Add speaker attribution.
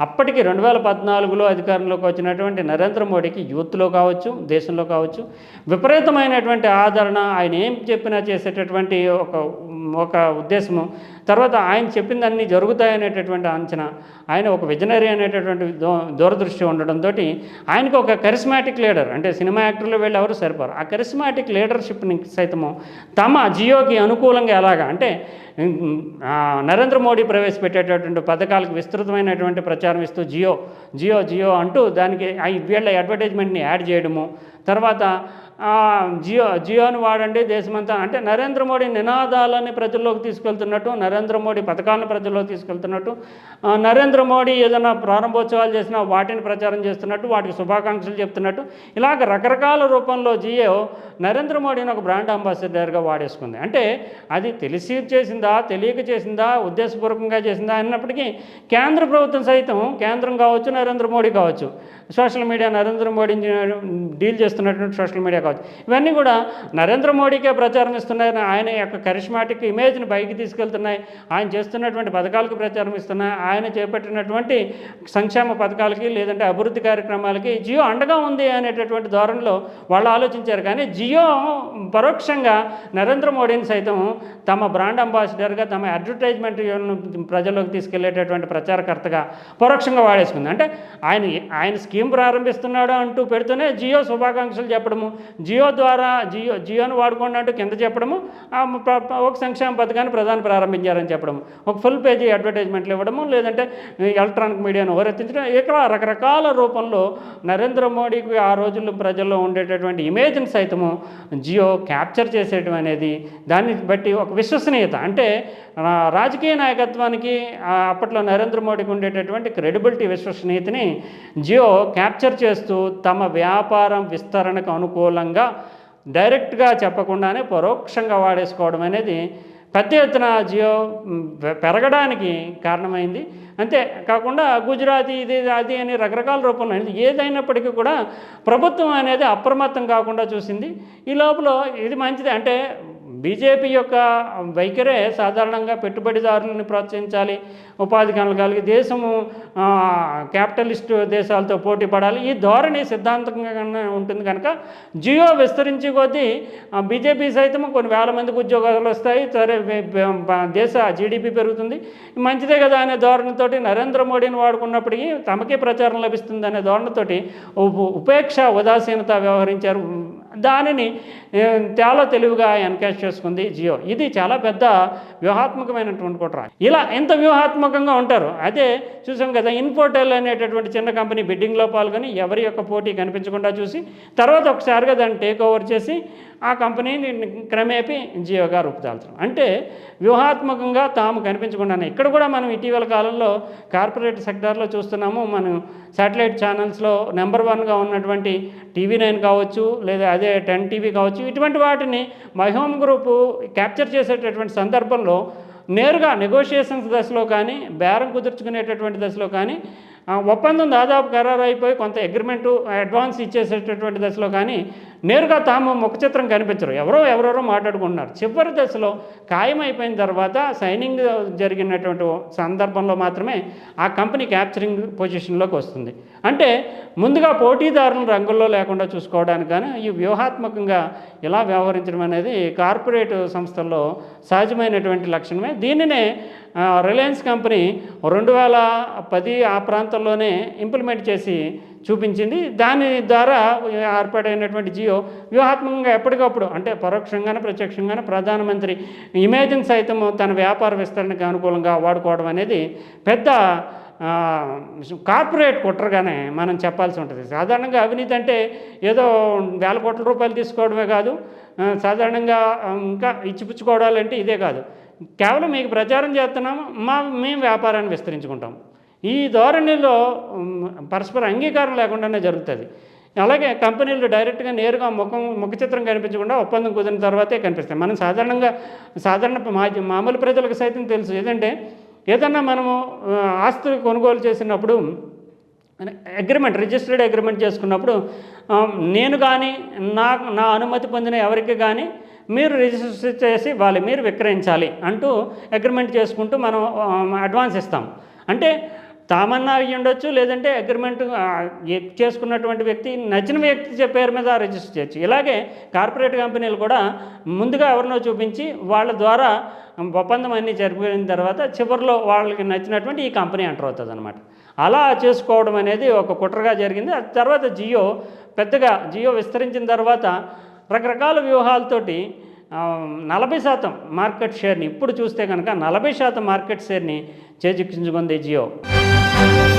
Speaker 1: అప్పటికి రెండు వేల పద్నాలుగులో అధికారంలోకి వచ్చినటువంటి నరేంద్ర మోడీకి యూత్లో కావచ్చు దేశంలో కావచ్చు విపరీతమైనటువంటి ఆదరణ ఆయన ఏం చెప్పినా చేసేటటువంటి ఒక ఒక ఉద్దేశము తర్వాత ఆయన చెప్పిందన్నీ జరుగుతాయనేటటువంటి అంచనా ఆయన ఒక విజనరీ అనేటటువంటి దో దూరదృష్టి ఉండడంతో ఆయనకు ఒక కరిస్మాటిక్ లీడర్ అంటే సినిమా యాక్టర్లు వెళ్ళి ఎవరు సరిపోరు. ఆ కరిస్మాటిక్ లీడర్షిప్ని సైతము తమ జియోకి అనుకూలంగా ఎలాగా అంటే నరేంద్ర మోడీ ప్రవేశపెట్టేటటువంటి పథకాలకు విస్తృతమైనటువంటి ప్రచారం ఇస్తూ జియో జియో జియో అంటూ దానికి ఆ వీళ్ళ అడ్వర్టైజ్మెంట్ని యాడ్ చేయడము. తర్వాత జియో జియోని వాడండి దేశమంతా అంటే నరేంద్ర మోడీ నినాదాలని ప్రజల్లోకి తీసుకెళ్తున్నట్టు నరేంద్ర మోడీ పథకాలను ప్రజల్లోకి తీసుకెళ్తున్నట్టు నరేంద్ర మోడీ ఏదైనా ప్రారంభోత్సవాలు చేసినా వాటిని ప్రచారం చేస్తున్నట్టు వాటికి శుభాకాంక్షలు చెప్తున్నట్టు ఇలాగ రకరకాల రూపంలో జియో నరేంద్ర మోడీని ఒక బ్రాండ్ అంబాసిడర్గా వాడేసుకుంది. అంటే అది తెలిసి చేసిందా తెలియక చేసిందా ఉద్దేశపూర్వకంగా చేసిందా అన్నప్పటికీ కేంద్ర ప్రభుత్వం సైతం కేంద్రం కావచ్చు నరేంద్ర మోడీ కావచ్చు సోషల్ మీడియా నరేంద్ర మోడీని డీల్ చేస్తున్నటువంటి సోషల్ మీడియా కావచ్చు. ఇవన్నీ కూడా నరేంద్ర మోడీకే ప్రచారం ఇస్తున్నాయని ఆయన యొక్క కరిష్మాటిక్ ఇమేజ్ని పైకి తీసుకెళ్తున్నాయి. ఆయన చేస్తున్నటువంటి పథకాలకు ప్రచారం ఇస్తున్నాయి. ఆయన చేపట్టినటువంటి సంక్షేమ పథకాలకి లేదంటే అభివృద్ధి కార్యక్రమాలకి జియో అండగా ఉంది అనేటటువంటి ధోరణిలో వాళ్ళు ఆలోచించారు. కానీ జియో పరోక్షంగా నరేంద్ర మోడీని సైతం తమ బ్రాండ్ అంబాసిడర్గా తమ అడ్వర్టైజ్మెంట్ ప్రజల్లోకి తీసుకెళ్ళేటటువంటి ప్రచారకర్తగా పరోక్షంగా వాడేసుకుంది. అంటే ఆయన ఆయన స్కీమ్ ప్రారంభిస్తున్నాడు అంటూ పెడుతూనే జియో శుభాకాంక్షలు చెప్పడము జియో ద్వారా జియో జియోను వాడుకోండి అంటూ కింద చెప్పడము ఒక సంక్షేమ పథకాన్ని ప్రధాని ప్రారంభించారని చెప్పడము ఒక ఫుల్ పేజీ అడ్వర్టైజ్మెంట్లు ఇవ్వడము లేదంటే ఎలక్ట్రానిక్ మీడియాను ఓరెత్తించడం ఇక్కడ రకరకాల రూపంలో నరేంద్ర మోడీకి ఆ రోజుల్లో ప్రజల్లో ఉండేటటువంటి ఇమేజ్ని సైతము జియో క్యాప్చర్ చేసేయడం అనేది దాన్ని బట్టి ఒక విశ్వసనీయత. అంటే రాజకీయ నాయకత్వానికి అప్పట్లో నరేంద్ర మోడీకి ఉండేటటువంటి క్రెడిబిలిటీ విశ్వసనీయతని జియో క్యాప్చర్ చేస్తూ తమ వ్యాపారం విస్తరణకు అనుకూలంగా డైరెక్ట్గా చెప్పకుండానే పరోక్షంగా వాడేసుకోవడం అనేది పెద్ద ఎత్తున జియో పెరగడానికి కారణమైంది. అంతే కాకుండా గుజరాతీ ఇది అది అని రకరకాల రూపంలో ఏదైనప్పటికీ కూడా ప్రభుత్వం అనేది అప్రమత్తం కాకుండా చూసింది. ఈ లోపల ఇది మంచిది. అంటే బీజేపీ యొక్క వైఖరే సాధారణంగా పెట్టుబడిదారులను ప్రోత్సహించాలి ఉపాధి కలగాలి దేశము క్యాపిటలిస్ట్ దేశాలతో పోటీ పడాలి. ఈ ధోరణి సిద్ధాంతంగా ఉంటుంది కనుక జియో విస్తరించి కొద్దీ బీజేపీ సైతం కొన్ని వేల మందికి ఉద్యోగాలు వస్తాయి. సరే దేశ జీడిపి పెరుగుతుంది. మంచిదే కదా అనే ధోరణితోటి నరేంద్ర మోడీని వాడుకున్నప్పటికీ తమకే ప్రచారం లభిస్తుంది అనే ధోరణితోటి ఉపేక్ష ఉదాసీనత వ్యవహరించారు. దానిని చాలా తెలివిగా ఎన్కాష్ చేసుకుంది జియో. ఇది చాలా పెద్ద వ్యూహాత్మకమైనటువంటి కుట్ర. ఇలా ఎంత వ్యూహాత్మకంగా ఉంటారు అదే చూసాం కదా ఇన్ఫోటెల్ అనేటటువంటి చిన్న కంపెనీ బిడ్డింగ్లో పాల్గొని ఎవరి యొక్క పోటీ కనిపించకుండా చూసి తర్వాత ఒకసారిగా దాన్ని టేక్ ఓవర్ చేసి ఆ కంపెనీని క్రమేపీ జియోగా రూపుదాల్చడం అంటే వ్యూహాత్మకంగా తాము కనిపించకుండానే ఇక్కడ కూడా మనం ఇటీవల కాలంలో కార్పొరేట్ సెక్టార్లో చూస్తున్నాము. మనం శాటిలైట్ ఛానల్స్లో నెంబర్ వన్గా ఉన్నటువంటి టీవీ నైన్ కావచ్చు లేదా అదే టెన్ టీవీ కావచ్చు ఇటువంటి వాటిని మైహోమ్ గ్రూపు క్యాప్చర్ చేసేటటువంటి సందర్భంలో నేరుగా నెగోషియేషన్స్ దశలో కానీ బేరం కుదుర్చుకునేటటువంటి దశలో కానీ ఒప్పందం దాదాపు ఖరారు అయిపోయి కొంత అగ్రిమెంటు అడ్వాన్స్ ఇచ్చేసేటటువంటి దశలో కానీ నేరుగా తాము ముఖ చిత్రం కనిపించరు. ఎవరో ఎవరెవరో మాట్లాడుకుంటున్నారు. చివరి దశలో ఖాయమైపోయిన తర్వాత సైనింగ్ జరిగినటువంటి సందర్భంలో మాత్రమే ఆ కంపెనీ క్యాప్చరింగ్ పొజిషన్లోకి వస్తుంది. అంటే ముందుగా పోటీదారులను రంగుల్లో లేకుండా చూసుకోవడానికి కానీ ఈ వ్యూహాత్మకంగా ఇలా వ్యవహరించడం అనేది కార్పొరేట్ సంస్థల్లో సహజమైనటువంటి లక్షణమే. దీనినే రిలయన్స్ కంపెనీ రెండు వేల పది ఆ ప్రాంతంలోనే ఇంప్లిమెంట్ చేసి చూపించింది. దాని ద్వారా ఏర్పాటైనటువంటి జియో వ్యూహాత్మకంగా ఎప్పటికప్పుడు అంటే పరోక్షంగానే ప్రత్యక్షంగానే ప్రధానమంత్రి ఇమేజ్ని సైతం తన వ్యాపార విస్తరణకు అనుకూలంగా వాడుకోవడం అనేది పెద్ద కార్పొరేట్ కుట్రగానే మనం చెప్పాల్సి ఉంటుంది. సాధారణంగా అవినీతి అంటే ఏదో వేల కోట్ల రూపాయలు తీసుకోవడమే కాదు. సాధారణంగా ఇంకా ఇచ్చిపుచ్చుకోవడాలంటే ఇదే కాదు. కేవలం మీకు ప్రచారం చేస్తున్నాము మా మేము వ్యాపారాన్ని విస్తరించుకుంటాం ఈ ధోరణిలో పరస్పర అంగీకారం లేకుండానే జరుగుతుంది. అలాగే కంపెనీలు డైరెక్ట్గా నేరుగా ముఖం ముఖ చిత్రం కనిపించకుండా ఒప్పందం కుదిరిన తర్వాతే కనిపిస్తాయి. మనం సాధారణంగా సాధారణ మా- మామూలు ప్రజలకు సైతం తెలుసు. ఏదంటే ఏదన్నా మనము ఆస్తులు కొనుగోలు చేసినప్పుడు అగ్రిమెంట్ రిజిస్టర్డ్ అగ్రిమెంట్ చేసుకున్నప్పుడు నేను కానీ నా నా అనుమతి పొందిన ఎవరికి కానీ మీరు రిజిస్టర్ చేసి వాళ్ళు మీరు విక్రయించాలి అంటూ అగ్రిమెంట్ చేసుకుంటూ మనం అడ్వాన్స్ ఇస్తాం. అంటే తామన్నా అయ్యి ఉండొచ్చు లేదంటే అగ్రిమెంట్ చేసుకున్నటువంటి వ్యక్తి నచ్చిన వ్యక్తి పేరు మీద రిజిస్టర్ చేయొచ్చు. ఇలాగే కార్పొరేట్ కంపెనీలు కూడా ముందుగా ఎవరినో చూపించి వాళ్ళ ద్వారా ఒప్పందం అన్నీ జరిపిన తర్వాత చివరిలో వాళ్ళకి నచ్చినటువంటి ఈ కంపెనీ ఎంటర్ అవుతుంది అనమాట అలా చేసుకోవడం అనేది ఒక కుట్రగా జరిగింది. ఆ తర్వాత జియో పెద్దగా జియో విస్తరించిన తర్వాత రకరకాల వ్యూహాలతోటి నలభై శాతం మార్కెట్ షేర్ని ఇప్పుడు చూస్తే కనుక నలభై శాతం మార్కెట్ షేర్ని చేజిక్కించుకుంది జియో. Музика